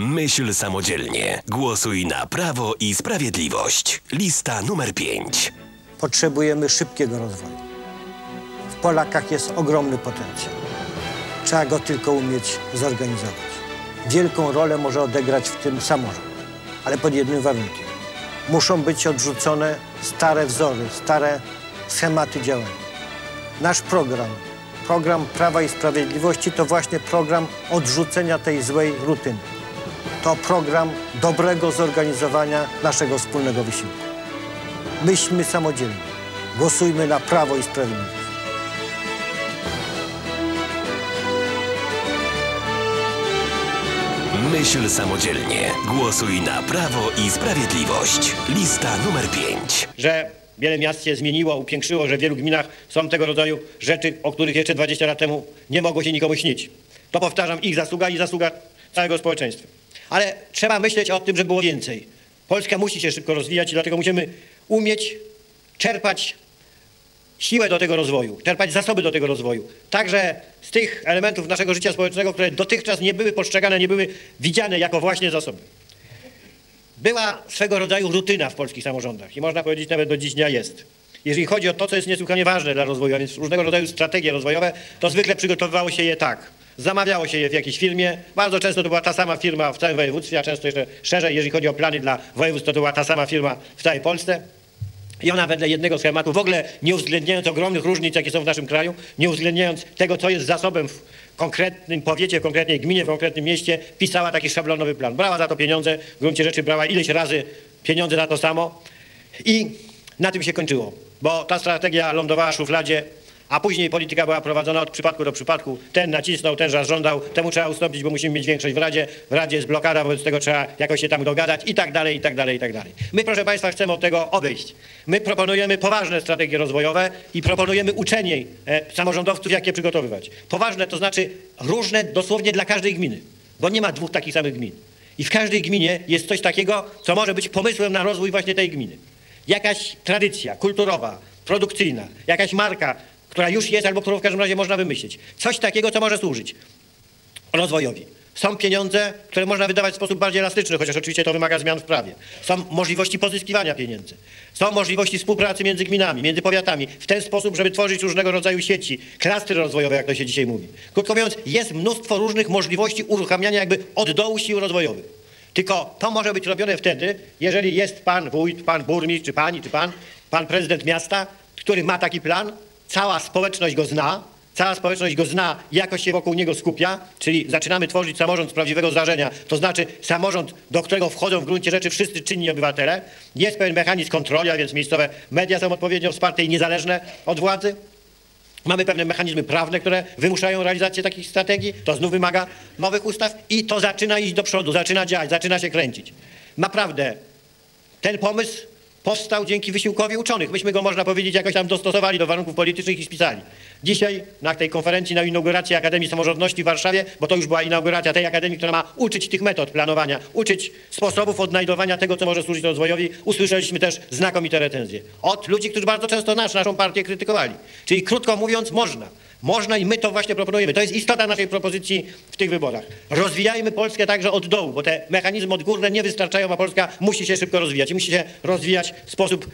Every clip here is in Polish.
Myśl samodzielnie. Głosuj na Prawo i Sprawiedliwość. Lista numer 5. Potrzebujemy szybkiego rozwoju. W Polakach jest ogromny potencjał. Trzeba go tylko umieć zorganizować. Wielką rolę może odegrać w tym samorząd, ale pod jednym warunkiem. Muszą być odrzucone stare wzory, stare schematy działania. Nasz program, program Prawa i Sprawiedliwości to właśnie program odrzucenia tej złej rutyny. To program dobrego zorganizowania naszego wspólnego wysiłku. Myślmy samodzielnie. Głosujmy na Prawo i Sprawiedliwość. Myśl samodzielnie. Głosuj na Prawo i Sprawiedliwość. Lista numer 5. że wiele miast się zmieniło, upiększyło, że w wielu gminach są tego rodzaju rzeczy, o których jeszcze 20 lat temu nie mogło się nikomu śnić. To powtarzam, ich zasługa i zasługa całego społeczeństwa. Ale trzeba myśleć o tym, żeby było więcej. Polska musi się szybko rozwijać i dlatego musimy umieć czerpać siłę do tego rozwoju, czerpać zasoby do tego rozwoju. Także z tych elementów naszego życia społecznego, które dotychczas nie były postrzegane, nie były widziane jako właśnie zasoby. Była swego rodzaju rutyna w polskich samorządach i można powiedzieć nawet do dziś dnia jest. Jeżeli chodzi o to, co jest niesłychanie ważne dla rozwoju, a więc różnego rodzaju strategie rozwojowe, to zwykle przygotowywało się je tak. Zamawiało się je w jakiejś firmie. Bardzo często to była ta sama firma w całym województwie, a często jeszcze szerzej, jeżeli chodzi o plany dla województw, to była ta sama firma w całej Polsce. I ona wedle jednego schematu, w ogóle nie uwzględniając ogromnych różnic, jakie są w naszym kraju, nie uwzględniając tego, co jest zasobem w konkretnym powiecie, w konkretnej gminie, w konkretnym mieście, pisała taki szablonowy plan. Brała za to pieniądze, w gruncie rzeczy brała ileś razy pieniądze na to samo i na tym się kończyło, bo ta strategia lądowała w szufladzie, a później polityka była prowadzona od przypadku do przypadku. Ten nacisnął, ten zażądał, temu trzeba ustąpić, bo musimy mieć większość w Radzie. W Radzie jest blokada, wobec tego trzeba jakoś się tam dogadać i tak dalej, i tak dalej, i tak dalej. My, proszę Państwa, chcemy od tego odejść. My proponujemy poważne strategie rozwojowe i proponujemy uczenie e, samorządowców, jak je przygotowywać. Poważne to znaczy różne dosłownie dla każdej gminy, bo nie ma dwóch takich samych gmin. I w każdej gminie jest coś takiego, co może być pomysłem na rozwój właśnie tej gminy. Jakaś tradycja kulturowa, produkcyjna, jakaś marka, która już jest albo którą w każdym razie można wymyślić. Coś takiego, co może służyć rozwojowi. Są pieniądze, które można wydawać w sposób bardziej elastyczny, chociaż oczywiście to wymaga zmian w prawie. Są możliwości pozyskiwania pieniędzy. Są możliwości współpracy między gminami, między powiatami, w ten sposób, żeby tworzyć różnego rodzaju sieci, klastry rozwojowe, jak to się dzisiaj mówi. Krótko mówiąc, jest mnóstwo różnych możliwości uruchamiania jakby od dołu sił rozwojowych. Tylko to może być robione wtedy, jeżeli jest pan wójt, pan burmistrz, czy pani, czy pan, pan prezydent miasta, który ma taki plan, cała społeczność go zna, cała społeczność go zna jakoś się wokół niego skupia, czyli zaczynamy tworzyć samorząd z prawdziwego zdarzenia, to znaczy samorząd, do którego wchodzą w gruncie rzeczy wszyscy czynni obywatele. Jest pewien mechanizm kontroli, a więc miejscowe media są odpowiednio wsparte i niezależne od władzy. Mamy pewne mechanizmy prawne, które wymuszają realizację takich strategii. To znów wymaga nowych ustaw i to zaczyna iść do przodu, zaczyna działać, zaczyna się kręcić. Naprawdę ten pomysł powstał dzięki wysiłkowi uczonych. Myśmy go, można powiedzieć, jakoś tam dostosowali do warunków politycznych i spisali. Dzisiaj na tej konferencji, na inauguracji Akademii Samorządności w Warszawie, bo to już była inauguracja tej akademii, która ma uczyć tych metod planowania, uczyć sposobów odnajdowania tego, co może służyć rozwojowi, usłyszeliśmy też znakomite recenzje. Od ludzi, którzy bardzo często nasz, naszą partię krytykowali. Czyli krótko mówiąc, można. Można i my to właśnie proponujemy. To jest istota naszej propozycji w tych wyborach. Rozwijajmy Polskę także od dołu, bo te mechanizmy odgórne nie wystarczają, a Polska musi się szybko rozwijać musi się rozwijać w sposób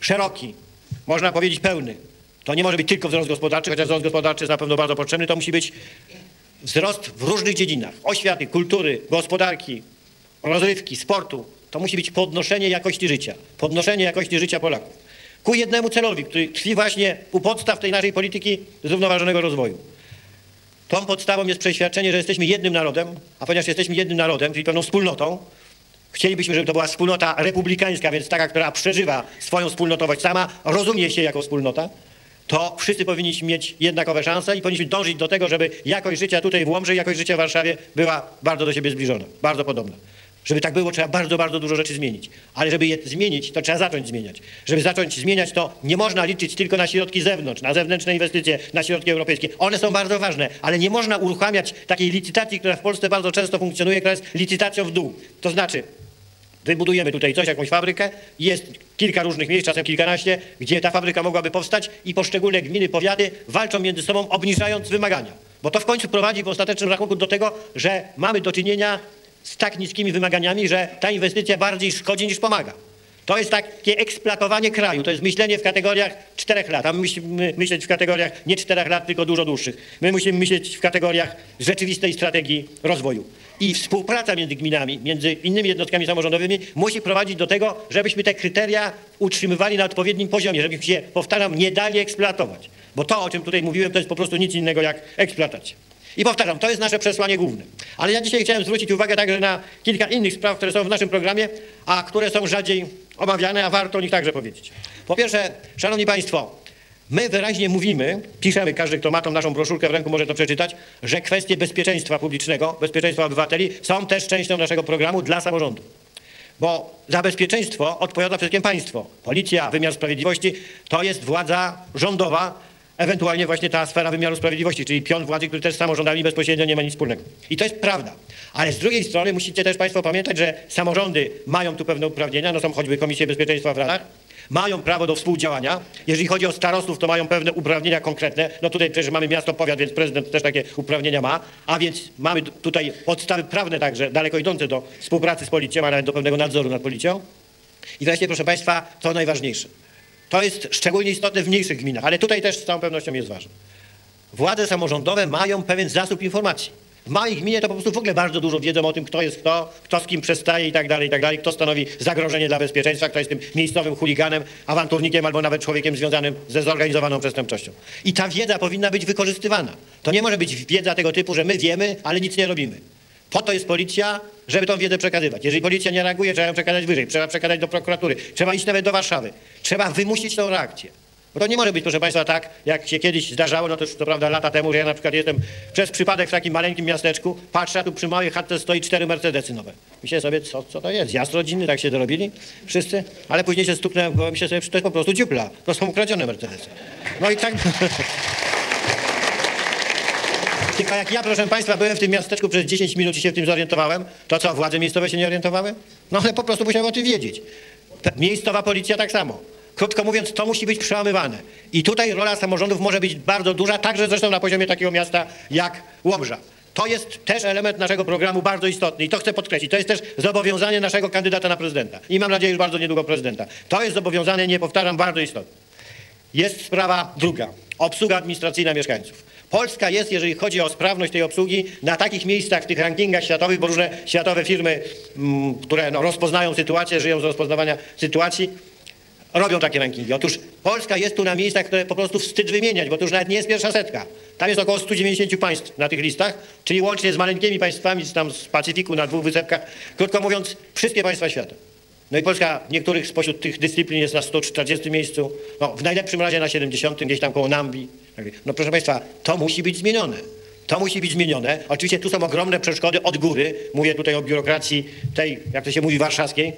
szeroki, można powiedzieć pełny. To nie może być tylko wzrost gospodarczy, chociaż wzrost gospodarczy jest na pewno bardzo potrzebny, to musi być wzrost w różnych dziedzinach. Oświaty, kultury, gospodarki, rozrywki, sportu. To musi być podnoszenie jakości życia. Podnoszenie jakości życia Polaków. Ku jednemu celowi, który tkwi właśnie u podstaw tej naszej polityki zrównoważonego rozwoju. Tą podstawą jest przeświadczenie, że jesteśmy jednym narodem, a ponieważ jesteśmy jednym narodem, czyli pewną wspólnotą, chcielibyśmy, żeby to była wspólnota republikańska, więc taka, która przeżywa swoją wspólnotowość sama, rozumie się jako wspólnota, to wszyscy powinniśmy mieć jednakowe szanse i powinniśmy dążyć do tego, żeby jakość życia tutaj w Łomży jakość życia w Warszawie była bardzo do siebie zbliżona, bardzo podobna. Żeby tak było, trzeba bardzo, bardzo dużo rzeczy zmienić. Ale żeby je zmienić, to trzeba zacząć zmieniać. Żeby zacząć zmieniać, to nie można liczyć tylko na środki z zewnątrz, na zewnętrzne inwestycje, na środki europejskie. One są bardzo ważne, ale nie można uruchamiać takiej licytacji, która w Polsce bardzo często funkcjonuje, która jest licytacją w dół. To znaczy, Wybudujemy tutaj coś, jakąś fabrykę, jest kilka różnych miejsc, czasem kilkanaście, gdzie ta fabryka mogłaby powstać i poszczególne gminy, powiaty walczą między sobą, obniżając wymagania. Bo to w końcu prowadzi w ostatecznym rachunku do tego, że mamy do czynienia z tak niskimi wymaganiami, że ta inwestycja bardziej szkodzi niż pomaga. To jest takie eksploatowanie kraju, to jest myślenie w kategoriach czterech lat, a my musimy myśleć w kategoriach nie czterech lat, tylko dużo dłuższych. My musimy myśleć w kategoriach rzeczywistej strategii rozwoju. I współpraca między gminami, między innymi jednostkami samorządowymi musi prowadzić do tego, żebyśmy te kryteria utrzymywali na odpowiednim poziomie, żebyśmy się, powtarzam, nie dali eksploatować. Bo to, o czym tutaj mówiłem, to jest po prostu nic innego jak eksploatacja. I powtarzam, to jest nasze przesłanie główne. Ale ja dzisiaj chciałem zwrócić uwagę także na kilka innych spraw, które są w naszym programie, a które są rzadziej omawiane, a warto o nich także powiedzieć. Po pierwsze, Szanowni Państwo, my wyraźnie mówimy, piszemy, każdy, kto ma tą naszą broszurkę w ręku może to przeczytać, że kwestie bezpieczeństwa publicznego, bezpieczeństwa obywateli są też częścią naszego programu dla samorządu. Bo za bezpieczeństwo odpowiada przede wszystkim państwo. Policja, wymiar sprawiedliwości to jest władza rządowa, ewentualnie właśnie ta sfera wymiaru sprawiedliwości, czyli pion władzy, który też z samorządami bezpośrednio nie ma nic wspólnego. I to jest prawda. Ale z drugiej strony musicie też Państwo pamiętać, że samorządy mają tu pewne uprawnienia, no są choćby Komisje Bezpieczeństwa w radach, mają prawo do współdziałania. Jeżeli chodzi o starostów, to mają pewne uprawnienia konkretne. No tutaj przecież mamy miasto, powiat, więc prezydent też takie uprawnienia ma. A więc mamy tutaj podstawy prawne także daleko idące do współpracy z policją, a nawet do pewnego nadzoru nad policją. I wreszcie, proszę Państwa, to najważniejsze. To jest szczególnie istotne w mniejszych gminach, ale tutaj też z całą pewnością jest ważne. Władze samorządowe mają pewien zasób informacji. W małej gminie to po prostu w ogóle bardzo dużo wiedzą o tym, kto jest kto, kto z kim przestaje i tak dalej, i tak dalej, kto stanowi zagrożenie dla bezpieczeństwa, kto jest tym miejscowym chuliganem, awanturnikiem albo nawet człowiekiem związanym ze zorganizowaną przestępczością. I ta wiedza powinna być wykorzystywana. To nie może być wiedza tego typu, że my wiemy, ale nic nie robimy. Po to jest policja, żeby tą wiedzę przekazywać. Jeżeli policja nie reaguje, trzeba ją przekazać wyżej, trzeba przekazać do prokuratury, trzeba iść nawet do Warszawy. Trzeba wymusić tą reakcję. Bo to nie może być, proszę Państwa, tak, jak się kiedyś zdarzało, no to już to prawda lata temu, że ja na przykład jestem przez przypadek w takim maleńkim miasteczku, patrzę, a tu przy małej chatce stoi cztery Mercedesy nowe. Myślę sobie, co, co to jest? Zjazd rodzinny, tak się dorobili wszyscy? Ale później się stuknąłem, bo myślę sobie, że to jest po prostu dziupla. To są ukradzione Mercedesy. No i tak... Tylko jak ja, proszę Państwa, byłem w tym miasteczku przez 10 minut i się w tym zorientowałem, to co, władze miejscowe się nie orientowały? No ale po prostu musiały o tym wiedzieć. Miejscowa policja tak samo. Krótko mówiąc, to musi być przełamywane. I tutaj rola samorządów może być bardzo duża, także zresztą na poziomie takiego miasta jak Łobrza. To jest też element naszego programu bardzo istotny i to chcę podkreślić. To jest też zobowiązanie naszego kandydata na prezydenta i mam nadzieję, że bardzo niedługo prezydenta. To jest zobowiązanie, nie powtarzam, bardzo istotne. Jest sprawa druga. Obsługa administracyjna mieszkańców. Polska jest, jeżeli chodzi o sprawność tej obsługi, na takich miejscach w tych rankingach światowych, bo różne światowe firmy, m, które no, rozpoznają sytuację, żyją z rozpoznawania sytuacji, robią takie rankingi. Otóż Polska jest tu na miejscach, które po prostu wstyd wymieniać, bo to już nawet nie jest pierwsza setka. Tam jest około 190 państw na tych listach, czyli łącznie z maleńkimi państwami z, tam z Pacyfiku na dwóch wysepkach. Krótko mówiąc, wszystkie państwa świata. No i Polska w niektórych spośród tych dyscyplin jest na 140 miejscu, no, w najlepszym razie na 70, gdzieś tam koło Nambii. No proszę Państwa, to musi być zmienione. To musi być zmienione. Oczywiście tu są ogromne przeszkody od góry. Mówię tutaj o biurokracji tej, jak to się mówi, warszawskiej.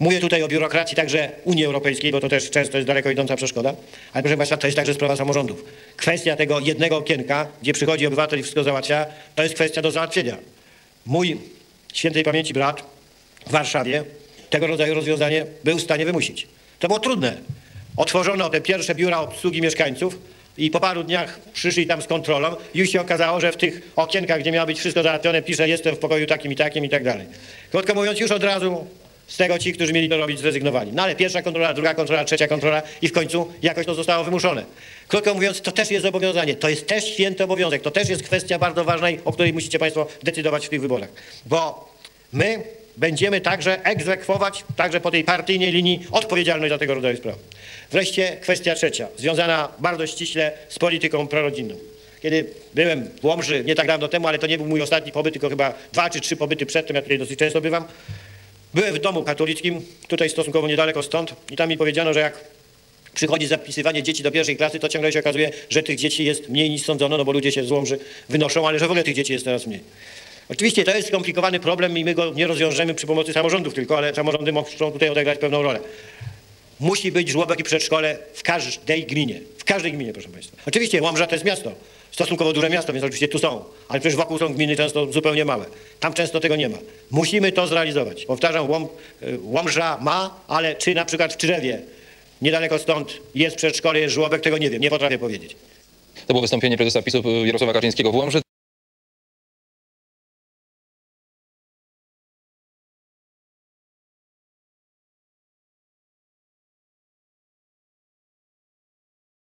Mówię tutaj o biurokracji także Unii Europejskiej, bo to też często jest daleko idąca przeszkoda. Ale proszę Państwa, to jest także sprawa samorządów. Kwestia tego jednego okienka, gdzie przychodzi obywatel i wszystko załatwia, to jest kwestia do załatwienia. Mój świętej pamięci brat w Warszawie tego rodzaju rozwiązanie był w stanie wymusić. To było trudne. Otworzono te pierwsze biura obsługi mieszkańców i po paru dniach przyszli tam z kontrolą i już się okazało, że w tych okienkach, gdzie miało być wszystko załatwione, pisze jestem w pokoju takim i takim i tak dalej. Krótko mówiąc, już od razu z tego ci, którzy mieli to robić, zrezygnowali. No ale pierwsza kontrola, druga kontrola, trzecia kontrola i w końcu jakoś to zostało wymuszone. Krótko mówiąc, to też jest zobowiązanie, to jest też święty obowiązek, to też jest kwestia bardzo ważna, o której musicie Państwo decydować w tych wyborach. Bo my będziemy także egzekwować, także po tej partyjnej linii, odpowiedzialność za tego rodzaju sprawy. Wreszcie kwestia trzecia, związana bardzo ściśle z polityką prorodzinną. Kiedy byłem w Łomży nie tak dawno temu, ale to nie był mój ostatni pobyt, tylko chyba dwa czy trzy pobyty przedtem, ja tutaj dosyć często bywam. Byłem w domu katolickim, tutaj stosunkowo niedaleko stąd i tam mi powiedziano, że jak przychodzi zapisywanie dzieci do pierwszej klasy, to ciągle się okazuje, że tych dzieci jest mniej niż sądzono, no bo ludzie się z Łomży wynoszą, ale że w ogóle tych dzieci jest teraz mniej. Oczywiście to jest skomplikowany problem i my go nie rozwiążemy przy pomocy samorządów tylko, ale samorządy muszą tutaj odegrać pewną rolę. Musi być żłobek i przedszkole w każdej gminie. W każdej gminie, proszę Państwa. Oczywiście Łomża to jest miasto, stosunkowo duże miasto, więc oczywiście tu są, ale przecież wokół są gminy często zupełnie małe. Tam często tego nie ma. Musimy to zrealizować. Powtarzam, Łom, Łomża ma, ale czy na przykład w Czyrewie, niedaleko stąd jest przedszkole, jest żłobek, tego nie wiem, nie potrafię powiedzieć. To było wystąpienie prezesa PiSu Jarosława Kaczyńskiego w Łomży.